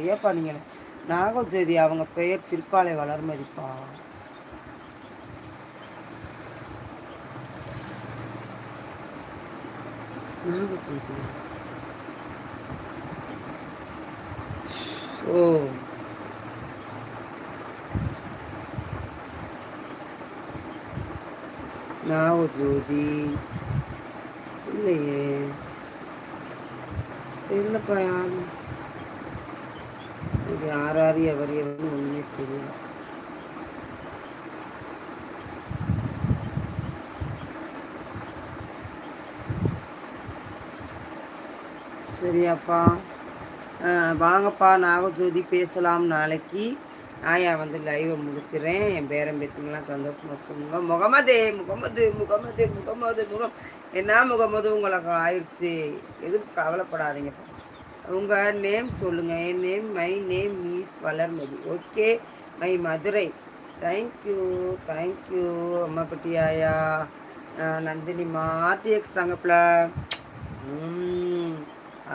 ஐயாப்பா நீங்கள் நாகஜோதி அவங்க பெயர் திருப்பாலை வளர்மதிப்பா. நாகஜோதி. ஓ. நாகஜோதி. இல்லையே. இல்லைப்பா யாரும். இது யார் யார் எவர் எவர்னு ஒன்றுமே தெரியல. சரியாப்பா. வாங்கப்பா நாகஜோதி பேசலாம் நாளைக்கு. ஆயா வந்து லைவை முடிச்சிடுறேன். என் பேரன் பேத்திங்களாம் சந்தோஷமாக இருக்குங்க முகமது முகமது முகமது முகமது முகம். என்ன முகமது? உங்களுக்கு ஆயிடுச்சு. எதுவும் கவலைப்படாதீங்கப்பா. உங்கள் நேம் சொல்லுங்கள் என் name my name miss Valarmathi. Okay my Madurai. Thank you thank you Ammapatti ஆயா நந்தினிமா ஆர்டிஎக்ஸ் தாங்கப்பில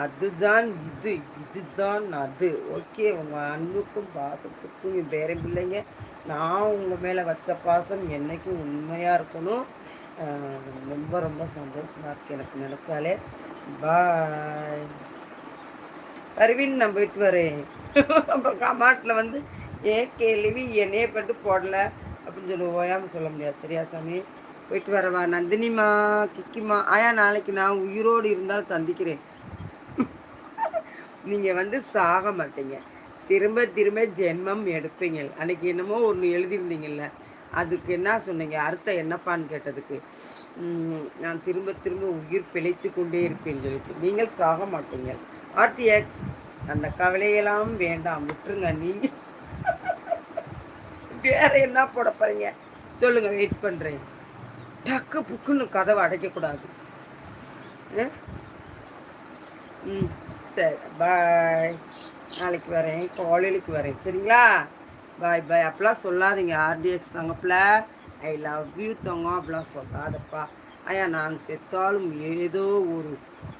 அதுதான் இது. இதுதான் அது. ஓகே உங்கள் அன்புக்கும் பாசத்துக்கும் என் பேர பிள்ளைங்க நான் உங்கள் மேலே வச்ச பாசம் என்றைக்கும் உண்மையாக இருக்கணும். ரொம்ப ரொம்ப சந்தோஷமாக இருக்குது எனக்கு நினச்சாலே. பாய் அரவிந்த் நான் போயிட்டு வரேன். அப்புறம் கமாட்டில் வந்து ஏன் கேள்வி என்னையே பட்டு போடல அப்படின்னு சொல்லி ஓயாமல் சொல்ல முடியாது. சரியா சாமி? போயிட்டு வரவா நந்தினிமா கிக்கிமா ஆயா நாளைக்கு நான் உயிரோடு இருந்தால் சந்திக்கிறேன். நீங்கள் வந்து சாக மாட்டீங்க. திரும்ப திரும்ப ஜென்மம் எடுப்பீங்க. அன்னைக்கு என்னமோ ஒன்று எழுதியிருந்தீங்கல்ல. அதுக்கு என்ன சொன்னீங்க? அர்த்தம் என்னப்பான்னு கேட்டதுக்கு. நான் திரும்ப திரும்ப உயிர் பிழைத்து கொண்டே இருப்பேன்னு சொல்லிட்டு. நீங்கள் சாக மாட்டீங்க. ஆர்டிஎக்ஸ் அந்த கவலையெல்லாம் வேண்டாம் விட்டுருங்க நீங்க வேற என்ன போட போறீங்க? சொல்லுங்க வெயிட் பண்றேன். டக்கு புக்குன்னு கதவை அடைக்கக்கூடாது. ம் சரி பாய் நாளைக்கு வரேன் காலையிலுக்கு வரேன் சரிங்களா? பாய் பாய் அப்பெல்லாம் சொல்லாதீங்க ஆர்டிஎக்ஸ் தங்கப்பில். ஐ லவ் யூ தங்க அப்படிலாம் சொல்லாதப்பா. ஐயா நான் செத்தாலும் ஏதோ ஒரு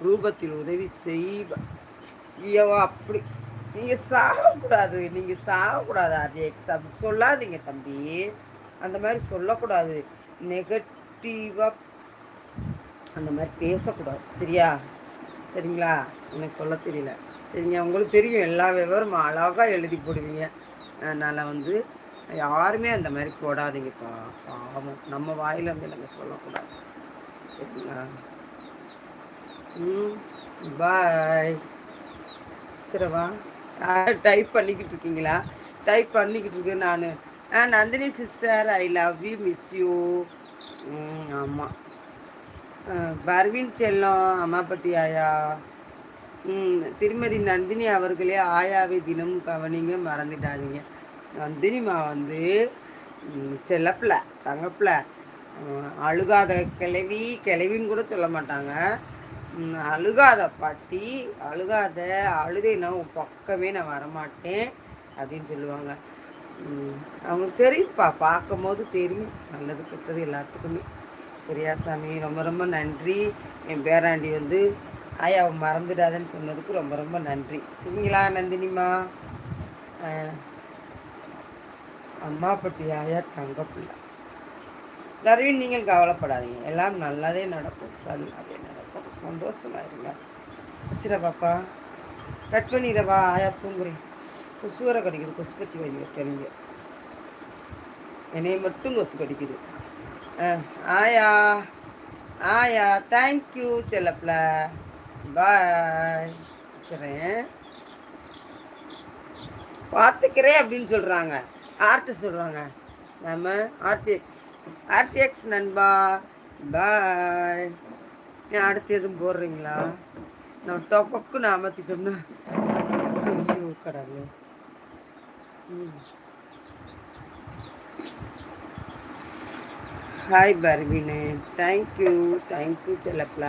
ரூபத்தில் உதவி செய்வேன் ஐயோ அப்படி. நீங்கள் சாகக்கூடாது. நீங்கள் சாகக்கூடாது அது எக்ஸாம் சொல்லாதீங்க தம்பி. அந்த மாதிரி சொல்லக்கூடாது. நெகட்டிவாக அந்த மாதிரி பேசக்கூடாது. சரியா? சரிங்களா? எனக்கு சொல்ல தெரியல. சரிங்க உங்களுக்கு தெரியும். எல்லா விவரமும் அழகாக எழுதி போடுவீங்க. அதனால் வந்து யாருமே அந்த மாதிரி போடாதீங்கப்பா. பாவம். நம்ம வாயில வந்து நம்ம சொல்லக்கூடாது. சரிங்களா? ம் பாய். பேசுகிறவா டைப் பண்ணிக்கிட்டு இருக்கீங்களா? டைப் பண்ணிக்கிட்டு இருக்கேன் நான். ஆ Nandini sister I love you miss you ஆமாம் பர்வீன் செல்லம் அம்மாப்பட்டி ஆயா. ம் திருமதி நந்தினி அவர்களே ஆயாவை தினமும் கவனிங்க மறந்துட்டாதீங்க நந்தினிமா வந்து செல்லப்பில் தங்கப்பில் தங்கப்பிள்ள. அழுகாத கிளவி கிளவின்னு கூட சொல்ல மாட்டாங்க. அழுகாத பாட்டி அழுகாத அழுதைனா உன் பக்கமே நான் வரமாட்டேன் அப்படின்னு சொல்லுவாங்க. அவங்களுக்கு தெரியும்ப்பா பார்க்கும் போது தெரியும். நல்லது கெட்டது எல்லாத்துக்குமே. சரியா சாமி? ரொம்ப ரொம்ப நன்றி. என் பேராண்டி வந்து ஆய் அவன் மறந்துடாதன்னு சொன்னதுக்கு ரொம்ப ரொம்ப நன்றி. சரிங்களா நந்தினிமா? அம்மா பட்டி ஆயா தங்கப்பிள்ளை எல்லாரையும் நீங்கள் கவலைப்படாதீங்க. எல்லாம் நல்லதே நடக்கும். சரி நடக்கும் சந்தோஷமா இருங்க. வச்சிர பாப்பா கட் பண்ணிடவா ஆயா தூங்குறேன் கொசு வர கடிக்குது கொசு பற்றி வைங்க வைக்கிறீங்க என்னைய மட்டும் கொசு கடிக்குது. ஆயா ஆயா தேங்க்யூ செல்லப்பில் பாய் வச்சுறேன் பார்த்துக்கிறேன் அப்படின்னு சொல்கிறாங்க ஆர்ட்டு சொல்கிறாங்க நம்ம ஆர்டிஎக்ஸ் ஆர்டிஎக்ஸ் நண்பா. பாய் அடுத்து எதுவும் போடுறீங்களா? நம்ம டொப்பக்கு அமர்த்திட்டோம்னா ஐயோ, கடவுளே. Hi Parveen. Thank you thank you செல்லப்ல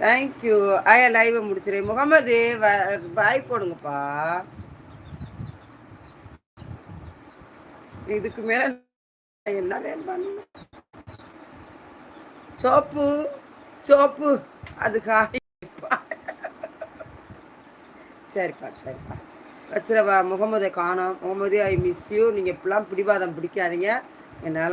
thank you ஆயா லைவை முடிச்சிடுறேன் முகமது வ பாய் போடுங்கப்பா. இதுக்கு மேல நான் என்னதே பண்ண? சோப்பு. சோப்பு. அது காய்ப்பா சரிப்பா சரிப்பா. வச்சிரவா முகமதை காணோம். முகமது ஐ மிஸ் யூ நீங்கள் இப்படிலாம் பிடிவாதம் பிடிக்காதீங்க. என்னால்